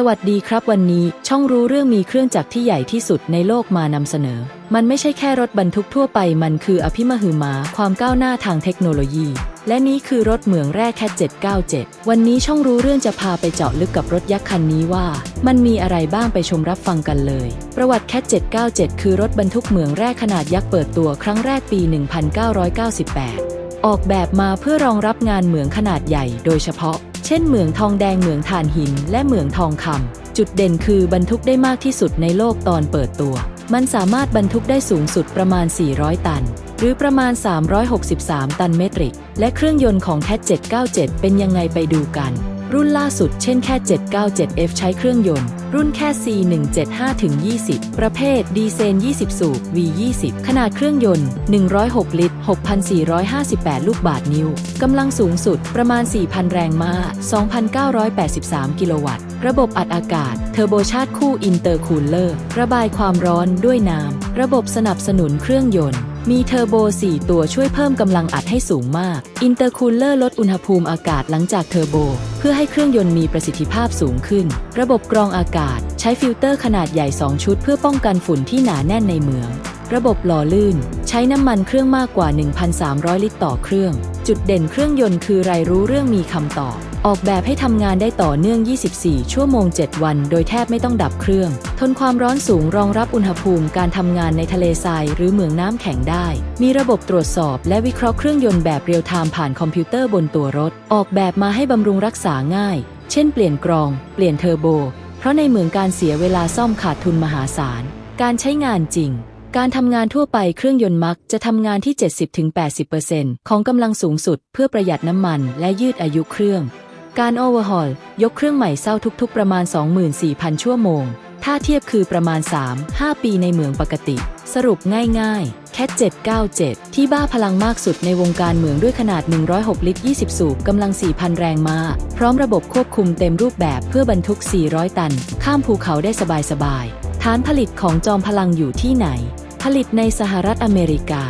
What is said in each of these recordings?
สวัสดีครับวันนี้ช่องรู้เรื่องมีเครื่องจักรที่ใหญ่ที่สุดในโลกมานำเสนอ มันไม่ใช่แค่รถบรรทุกทั่วไป มันคืออภิมหึมาความก้าวหน้าทางเทคโนโลยี และนี้คือรถเหมืองแร่แคท797 วันนี้ช่องรู้เรื่องจะพาไปเจาะลึกกับรถยักษ์คันนี้ว่า มันมีอะไรบ้างไปชมรับฟังกันเลย ประวัติแคท797 คือรถบรรทุกเหมืองแร่ขนาดยักษ์เปิดตัวครั้งแรกปี 1998 ออกแบบมาเพื่อรองรับงานเหมืองขนาดใหญ่ โดยเฉพาะ เช่นเหมืองทองแดงเหมืองถ่านหิน และเหมืองทองคำจุดเด่นคือบรรทุกได้มากที่สุดในโลกตอนเปิดตัว มันสามารถบรรทุกได้สูงสุดประมาณ 400 ตัน หรือประมาณ 363 ตันเมตริก และเครื่องยนต์ของแคท797 เป็นยังไงไปดูกัน รุ่นล่าสุดเช่นแค่ 797F ใช้เครื่องยนต์ รุ่นแค่ C175-20 ประเภท ดีเซล20 สูบ V20 ขนาดเครื่องยนต์ 106 ลิตร 6,458 ลูกบาศก์นิ้ว กำลังสูงสุดประมาณ 4,000 แรงม้า 2,983 กิโลวัตต์ ระบบอัดอากาศ เทอร์โบชาร์จคู่อินเตอร์คูลเลอร์ ระบายความร้อนด้วยน้ำ ระบบสนับสนุนเครื่องยนต์ มีเทอร์โบ 4 ตัวช่วยเพิ่มกำลังอัดให้สูงมาก อินเตอร์คูลเลอร์ลดอุณหภูมิอากาศหลังจากเทอร์โบ เพื่อให้เครื่องยนต์มีประสิทธิภาพสูงขึ้น ระบบกรองอากาศ ใช้ฟิลเตอร์ขนาดใหญ่ 2 ชุด เพื่อป้องกันฝุ่นที่หนาแน่นในเมือง ระบบหล่อลื่น ใช้น้ำมันเครื่องมากกว่า 1,300 ลิตรต่อเครื่อง จุดเด่นเครื่องยนต์คือไรรู้เรื่องมีคำตอบ ออกแบบให้ทำงานได้ต่อเนื่อง 24 ชั่วโมง 7 วัน โดยแทบไม่ต้องดับเครื่อง ทนความร้อนสูงรองรับอุณหภูมิการทำงานในทะเลทรายหรือเหมืองน้ำแข็งได้ มีระบบตรวจสอบและวิเคราะห์เครื่องยนต์แบบเรียลไทม์ผ่านคอมพิวเตอร์บนตัวรถ ออกแบบมาให้บำรุงรักษาง่าย เช่นเปลี่ยนกรอง เปลี่ยนเทอร์โบ เพราะในเหมืองการเสียเวลาซ่อมขาดทุนมหาศาล การใช้งานจริงการทำงานทั่วไปเครื่องยนต์มักจะทำงานที่ 70-80%ของกำลังสูงสุดเพื่อประหยัดน้ำมันและยืดอายุเครื่อง การโอเวอร์ฮอลยกเครื่องใหม่เศร้าทุกๆ ประมาณ 24,000 ชั่วโมง ถ้าเทียบคือประมาณ 3-5 ปีในเมืองปกติ สรุปง่ายๆ แคท797 ที่บ้าพลังมากสุดในวงการเมืองด้วยขนาด 106 ลิตร 20 สูบกำลัง 4,000 แรงม้าพร้อมระบบควบคุมเต็มรูปแบบเพื่อบรรทุก 400 ตัน ข้ามภูเขาได้สบายๆ ฐานผลิตของจอมพลังอยู่ที่ไหน ผลิตในสหรัฐอเมริกา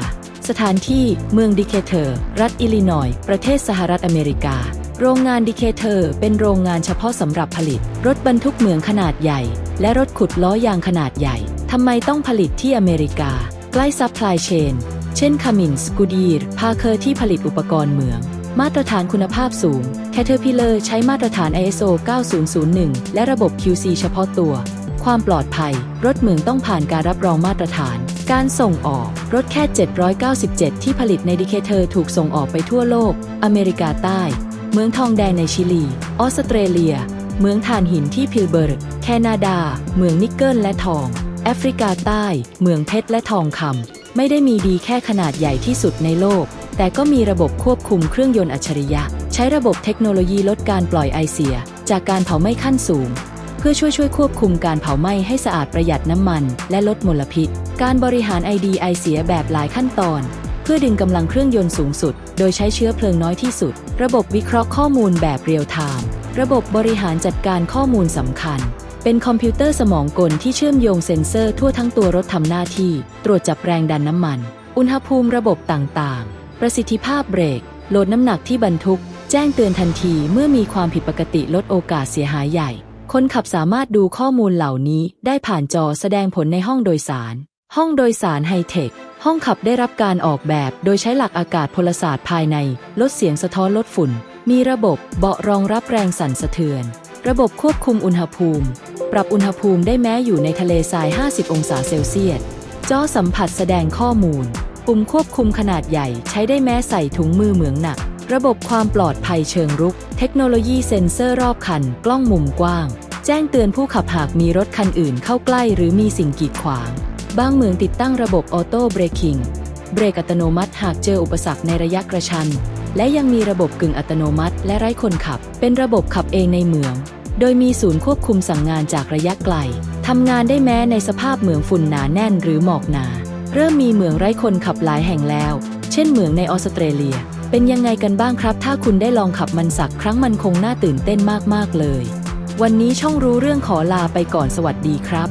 สถานที่เมืองดิเคเทอร์ รัฐอิลลินอย ประเทศสหรัฐอเมริกา โรงงานดิเคเทอร์เป็นโรงงานเฉพาะสำหรับผลิต รถบรรทุกเหมืองขนาดใหญ่ และรถขุดล้อยางขนาดใหญ่ ทำไมต้องผลิตที่อเมริกา ใกล้ซัพพลายเชน เช่นคามินสกูดีร์พาเคอร์ที่ผลิตอุปกรณ์เหมือง มาตรฐานคุณภาพสูง Caterpillar ใช้มาตรฐาน ISO 9001 และระบบ QC เฉพาะตัว ความปลอดภัย รถเหมืองต้องผ่านการรับรองมาตรฐาน การส่งออก รถแค่ 797 ที่ผลิตในดิเคเทอร์ถูกส่งออกไปทั่วโลก อเมริกาใต้ เมืองทองแดงในชิลี ออสเตรเลีย เมืองถ่านหินที่พิลเบิร์ก แคนาดา เมืองนิกเกิลและทอง แอฟริกาใต้ เมืองเพชรและทองคำ ไม่ได้มีดีแค่ขนาดใหญ่ที่สุดในโลก แต่ก็มีระบบควบคุมเครื่องยนต์อัจฉริยะ ใช้ระบบเทคโนโลยีลดการปล่อยไอเสีย จากการเผาไหม้ขั้นสูง เพื่อช่วยช่วยควบคุมการเผาไหม้ให้สะอาดประหยัดน้ำมัน และลดมลพิษ การบริหารไอดีไอเสียแบบหลายขั้นตอน พื่อดึงกำลังเครื่องยนต์สูงสุด โดยใช้เชื้อเพลิงน้อยที่สุด ระบบวิเคราะห์ข้อมูลแบบเรียลไทม์ระบบบริหารจัดการข้อมูลสำคัญ เป็นคอมพิวเตอร์สมองกลที่เชื่อมโยงเซ็นเซอร์ทั่วทั้งตัวรถทำหน้าที่ ตรวจจับแรงดันน้ำมัน อุณหภูมิระบบต่างๆ ประสิทธิภาพเบรกโหลดน้ำหนักที่บรรทุก แจ้งเตือนทันทีเมื่อมีความผิดปกติลดโอกาสเสียหายใหญ่ คนขับสามารถดูข้อมูลเหล่านี้ได้ผ่านจอแสดงผลในห้องโดยสาร ห้องโดยสารไฮเทค ห้องขับได้รับการออกแบบ โดยใช้หลักอากาศพลศาสตร์ภายใน ลดเสียงสะท้อนลดฝุ่น มีระบบเบาะรองรับแรงสั่นสะเทือน ระบบควบคุมอุณหภูมิ ปรับอุณหภูมิได้แม้อยู่ในทะเลทราย 50 องศาเซลเซียส จอสัมผัสแสดงข้อมูล ปุ่มควบคุมขนาดใหญ่ ใช้ได้แม้ใส่ถุงมือเหมืองหนัก ระบบความปลอดภัยเชิงรุก เทคโนโลยีเซ็นเซอร์รอบคัน กล้องมุมกว้าง แจ้งเตือนผู้ขับหากมีรถคันอื่นเข้าใกล้ หรือมีสิ่งกีดขวาง บางเมืองติดตั้งระบบออโต้เบรคิงเบรกอัตโนมัติหากเจออุปสรรคในระยะกระชัน และยังมีระบบกึ่งอัตโนมัติและไร้คนขับ เป็นระบบขับเองในเมือง โดยมีศูนย์ควบคุมสั่งงานจากระยะไกลทำงานได้แม้ในสภาพเหมืองฝุ่นหนาแน่นหรือหมอกหนา เริ่มมีเหมืองไร้คนขับหลายแห่งแล้ว เช่นเหมืองในออสเตรเลีย เป็นยังไงกันบ้างครับ ถ้าคุณได้ลองขับมันสักครั้งมันคงน่าตื่นเต้นมากๆเลย วันนี้ช่องรู้เรื่องขอลาไปก่อนสวัสดีครับ